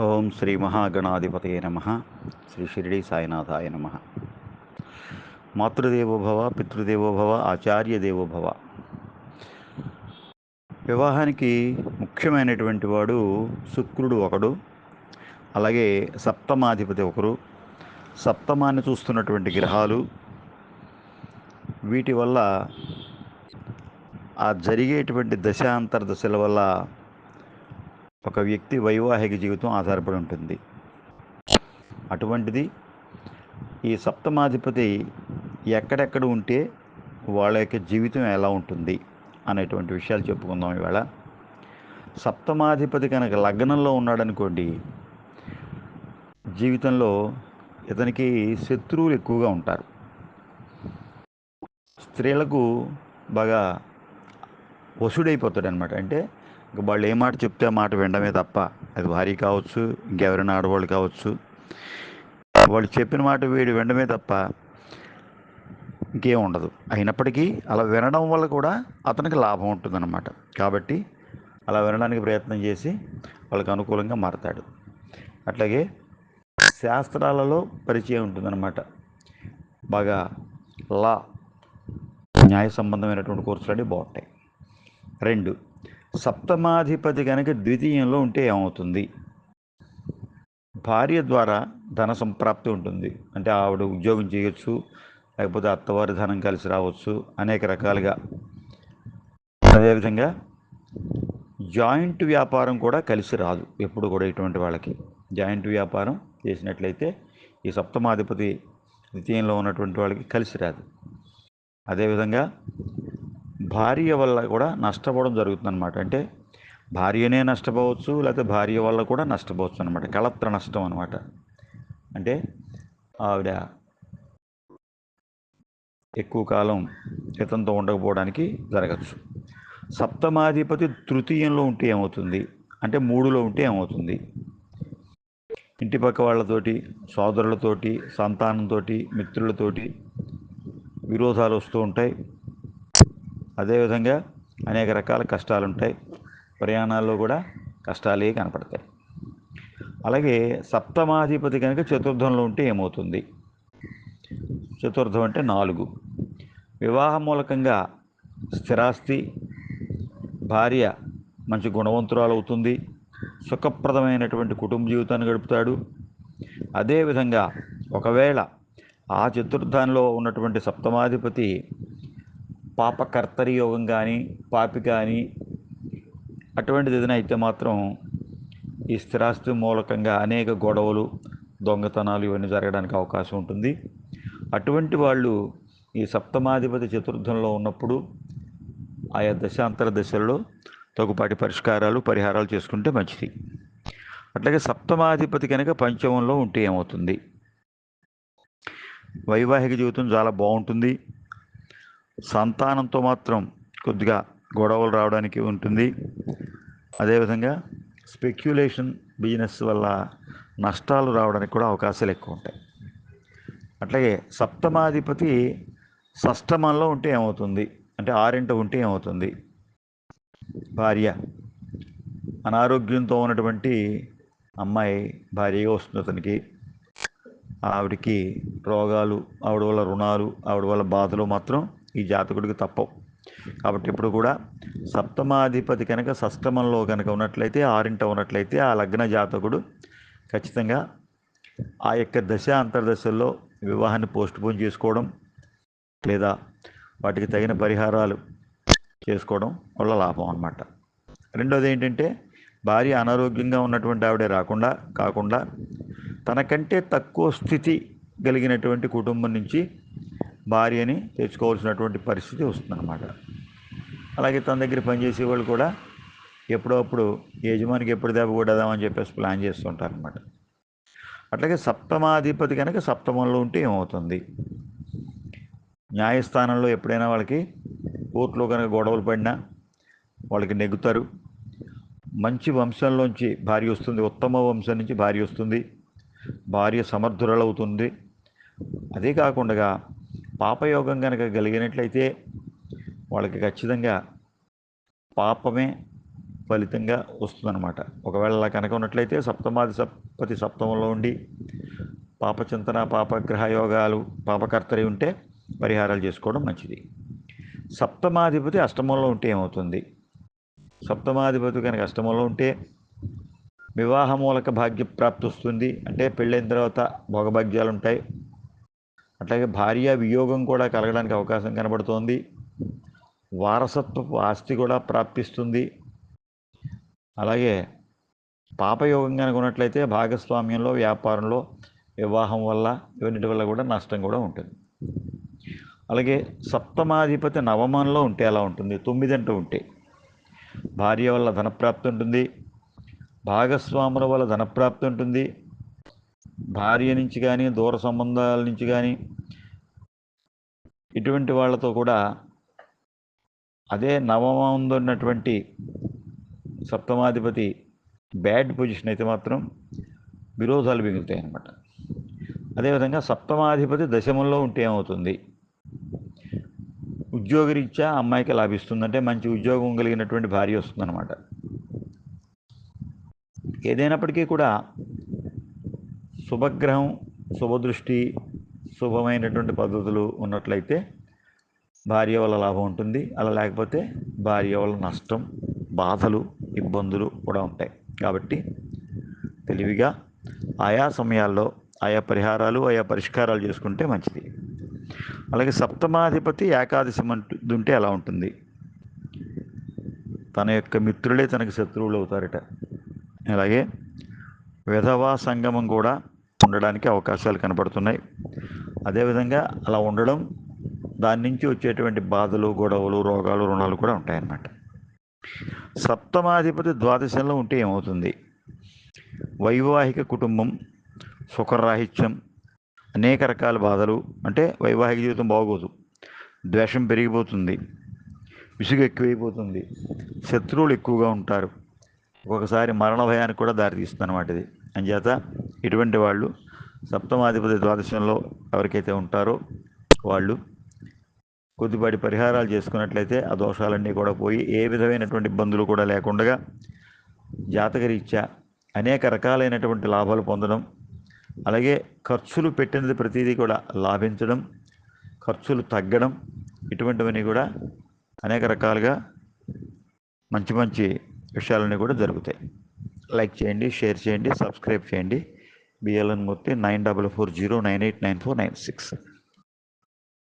ఓం శ్రీ మహాగణాధిపతయ నమ. శ్రీ షిరిడి సాయినాథాయ నమ. మాతృదేవోభవ పితృదేవోభవ ఆచార్య దేవోభవ వివాహానికి ముఖ్యమైనటువంటి వాడు శుక్రుడు ఒకడు అలాగే సప్తమాధిపతి ఒకరు సప్తమాన్ని చూస్తున్నటువంటి గ్రహాలు. వీటి వల్ల ఆ జరిగేటువంటి దశాంతర దశల వల్ల ఒక వ్యక్తి వైవాహిక జీవితం ఆధారపడి ఉంటుంది. అటువంటిది ఈ సప్తమాధిపతి ఎక్కడెక్కడ ఉంటే వాళ్ళ యొక్క జీవితం ఎలా ఉంటుంది అనేటువంటి విషయాలు చెప్పుకుందాం ఇవాళ. సప్తమాధిపతి కనుక లగ్నంలో ఉన్నాడనుకోండి జీవితంలో ఇతనికి శత్రువులు ఎక్కువగా ఉంటారు. స్త్రీలకు బాగా వసుడైపోతాడు అనమాట అంటే ఇంక వాళ్ళు ఏ మాట చెప్తే ఆ మాట వినడమే తప్ప అది భార్య కావచ్చు ఇంకెవరైనా ఆడవాళ్ళు కావచ్చు. వాళ్ళు చెప్పిన మాట వీడు వినడమే తప్ప ఇంకేం ఉండదు. అయినప్పటికీ అలా వినడం వల్ల కూడా అతనికి లాభం ఉంటుందన్నమాట. కాబట్టి అలా వినడానికి ప్రయత్నం చేసి వాళ్ళకి అనుకూలంగా మారతాడు. అట్లాగే శాస్త్రాలలో పరిచయం ఉంటుందన్నమాట. బాగా లా న్యాయ సంబంధమైనటువంటి కోర్సులు బాగుంటాయి. రెండు సప్తమాధిపతి కనుక ద్వితీయంలో ఉంటే ఏమవుతుంది? భార్య ద్వారా ధన సంప్రాప్తి ఉంటుంది. అంటే ఆవిడ ఉద్యోగం చేయొచ్చు లేకపోతే అత్తవారి ధనం కలిసి రావచ్చు అనేక రకాలుగా. అదేవిధంగా జాయింట్ వ్యాపారం కూడా కలిసి రాదు ఎప్పుడు కూడా ఇటువంటి వాళ్ళకి. జాయింట్ వ్యాపారం చేసినట్లయితే ఈ సప్తమాధిపతి ద్వితీయంలో ఉన్నటువంటి వాళ్ళకి కలిసి రాదు. అదేవిధంగా భార్య వల్ల కూడా నష్టపోవడం జరుగుతుందన్నమాట. అంటే భార్యనే నష్టపోవచ్చు లేకపోతే భార్య వల్ల కూడా నష్టపోవచ్చు అనమాట కళత్ర నష్టం అనమాట అంటే ఆవిడ ఎక్కువ కాలం ఇతంతో ఉండకపోవడానికి జరగచ్చు. సప్తమాధిపతి తృతీయంలో ఉంటే ఏమవుతుంది? అంటే మూడులో ఉంటే ఏమవుతుంది? ఇంటి పక్క వాళ్ళతోటి సోదరులతోటి సంతానంతో మిత్రులతోటి విరోధాలు వస్తూ ఉంటాయి. అదేవిధంగా అనేక రకాల కష్టాలు ఉంటాయి ప్రయాణాల్లో కూడా కష్టాలే కనపడతాయి. అలాగే సప్తమాధిపతి కనుక చతుర్థంలో ఉంటే ఏమవుతుంది? చతుర్థం అంటే నాలుగు. వివాహ మూలకంగా స్థిరాస్తి భార్య మంచి గుణవంతురాలు అవుతుంది సుఖప్రదమైనటువంటి కుటుంబ జీవితాన్ని గడుపుతాడు. అదేవిధంగా ఒకవేళ ఆ చతుర్థంలో ఉన్నటువంటి సప్తమాధిపతి పాపకర్తరి యోగం కానీ పాపి కానీ అటువంటిది ఏదైనా అయితే మాత్రం ఈ స్థిరాస్తి మూలకంగా అనేక గొడవలు దొంగతనాలు ఇవన్నీ జరగడానికి అవకాశం ఉంటుంది. అటువంటి వాళ్ళు ఈ సప్తమాధిపతి చతుర్థంలో ఉన్నప్పుడు ఆయా దశాంతర దశల్లో తగుపాటి పరిష్కారాలు పరిహారాలు చేసుకుంటే మంచిది. అట్లాగే సప్తమాధిపతి కనుక పంచమంలో ఉంటే ఏమవుతుంది? వైవాహిక జీవితం చాలా బాగుంటుంది. సంతానంతో మాత్రం కొద్దిగా గొడవలు రావడానికి ఉంటుంది. అదేవిధంగా స్పెక్యులేషన్ బిజినెస్ వల్ల నష్టాలు రావడానికి కూడా అవకాశాలు ఎక్కువ ఉంటాయి. అట్లాగే సప్తమాధిపతి షష్టమంలో ఉంటే ఏమవుతుంది? అంటే ఆరింట ఉంటే ఏమవుతుంది? భార్య అనారోగ్యంతో ఉన్నటువంటి అమ్మాయి భార్యగా వస్తుంది అతనికి. ఆవిడికి రోగాలు ఆవిడ వల్ల రుణాలు ఆవిడ వల్ల బాధలు మాత్రం ఈ జాతకుడికి తప్పవు. కాబట్టి ఇప్పుడు కూడా సప్తమాధిపతి కనుక సష్టమంలో కనుక ఉన్నట్లయితే ఆరింట ఉన్నట్లయితే ఆ లగ్న జాతకుడు ఖచ్చితంగా ఆ యొక్క దశ అంతర్దశల్లో వివాహాన్ని పోస్ట్పోన్ చేసుకోవడం లేదా వాటికి తగిన పరిహారాలు చేసుకోవడం వల్ల లాభం అన్నమాట. రెండోది ఏంటంటే భార్య అనారోగ్యంగా ఉన్నటువంటి ఆవిడే రాకుండా కాకుండా తనకంటే తక్కువ స్థితి కలిగినటువంటి కుటుంబం నుంచి భార్యని తెచ్చుకోవాల్సినటువంటి పరిస్థితి వస్తుందన్నమాట. అలాగే తన దగ్గర పనిచేసే వాళ్ళు కూడా ఎప్పుడప్పుడు యజమానికి ఎప్పుడు దెబ్బ కొడదామని చెప్పేసి ప్లాన్ చేస్తుంటారు అనమాట అట్లాగే సప్తమాధిపతి కనుక సప్తమంలో ఉంటే ఏమవుతుంది? న్యాయస్థానంలో ఎప్పుడైనా వాళ్ళకి కోర్టులో కనుక గొడవలు పడినా వాళ్ళకి నెగ్గుతారు. మంచి వంశంలోంచి భార్య వస్తుంది ఉత్తమ వంశం నుంచి భార్య వస్తుంది భార్య సమర్థురాలవుతుంది. అదే కాకుండా పాపయోగం కనుక కలిగినట్లయితే వాళ్ళకి ఖచ్చితంగా పాపమే ఫలితంగా వస్తుందన్నమాట. ఒకవేళ అలా కనుక ఉన్నట్లయితే సప్తమాది సప్తపతి సప్తమంలో ఉండి పాపచింతన పాపగ్రహ యోగాలు పాపకర్తరి ఉంటే పరిహారాలు చేసుకోవడం మంచిది. సప్తమాధిపతి అష్టమంలో ఉంటే ఏమవుతుంది? సప్తమాధిపతి కనుక అష్టమంలో ఉంటే వివాహ మూలక భాగ్య ప్రాప్తి వస్తుంది. అంటే పెళ్ళైన తర్వాత భోగభాగ్యాలు ఉంటాయి. అట్లాగే భార్య వియోగం కూడా కలగడానికి అవకాశం కనబడుతోంది. వారసత్వపు ఆస్తి కూడా ప్రాప్తిస్తుంది. అలాగే పాపయోగం కనుక ఉన్నట్లయితే భాగస్వామ్యంలో వ్యాపారంలో వివాహం వల్ల ఇవన్నిటి వల్ల కూడా నష్టం కూడా ఉంటుంది. అలాగే సప్తమాధిపతి నవమంలో ఉంటే ఎలా ఉంటుంది? తొమ్మిది అంటూ ఉంటే భార్య వల్ల ధనప్రాప్తి ఉంటుంది. భాగస్వాముల వల్ల ధనప్రాప్తి ఉంటుంది. భార్య నుంచి కానీ దూర సంబంధాల నుంచి కానీ ఇటువంటి వాళ్ళతో కూడా అదే నవమందున్నటువంటి సప్తమాధిపతి బ్యాడ్ పొజిషన్ అయితే మాత్రం విరోధాలు మిగులుతాయి అన్నమాట అదేవిధంగా సప్తమాధిపతి దశమంలో ఉంటే ఏమవుతుంది? ఉద్యోగరీత్యా అమ్మాయికి లాభిస్తుందంటే మంచి ఉద్యోగం కలిగినటువంటి భార్య వస్తుందన్నమాట. ఏదైనప్పటికీ కూడా శుభగ్రహం శుభదృష్టి శుభమైనటువంటి పద్ధతులు ఉన్నట్లయితే భార్య వల్ల లాభం ఉంటుంది. అలా లేకపోతే భార్య వల్ల నష్టం బాధలు ఇబ్బందులు కూడా ఉంటాయి. కాబట్టి తెలివిగా ఆయా సమయాల్లో ఆయా పరిహారాలు ఆయా పరిష్కారాలు చేసుకుంటే మంచిది. అలాగే సప్తమాధిపతి ఏకాదశి ఉంటే ఎలా ఉంటుంది? తన యొక్క మిత్రులే తనకు శత్రువులు అవుతారట. అలాగే విధవా సంగమం కూడా ఉండడానికి అవకాశాలు కనపడుతున్నాయి అదేవిధంగా అలా ఉండడం దాని నుంచి వచ్చేటువంటి బాధలు గొడవలు రోగాలు రుణాలు కూడా ఉంటాయన్నమాట. సప్తమాధిపతి ద్వాదశంలో ఉంటే ఏమవుతుంది? వైవాహిక కుటుంబం సుఖరాహిత్యం అనేక రకాల బాధలు అంటే వైవాహిక జీవితం బాగోదు. ద్వేషం పెరిగిపోతుంది విసుగు ఎక్కువైపోతుంది శత్రువులు ఎక్కువగా ఉంటారు. ఒక్కొక్కసారి మరణ భయానికి కూడా దారితీస్తుంది అనమాట ఇది. అంచేత ఇటువంటి వాళ్ళు సప్తమాధిపతి ద్వాదశంలో ఎవరికైతే ఉంటారో వాళ్ళు కొద్దిపాటి పరిహారాలు చేసుకున్నట్లయితే ఆ దోషాలన్నీ కూడా పోయి ఏ విధమైనటువంటి ఇబ్బందులు కూడా లేకుండా జాతకరీత్యా అనేక రకాలైనటువంటి లాభాలు పొందడం అలాగే ఖర్చులు పెట్టినది ప్రతిదీ కూడా లాభించడం ఖర్చులు తగ్గడం ఇటువంటివన్నీ కూడా అనేక రకాలుగా మంచి మంచి విషయాలన్నీ కూడా జరుగుతాయి. లైక్ చేయండి షేర్ చేయండి సబ్స్క్రైబ్ చేయండి. BLN Murthy nine double four zero nine eight nine four nine six.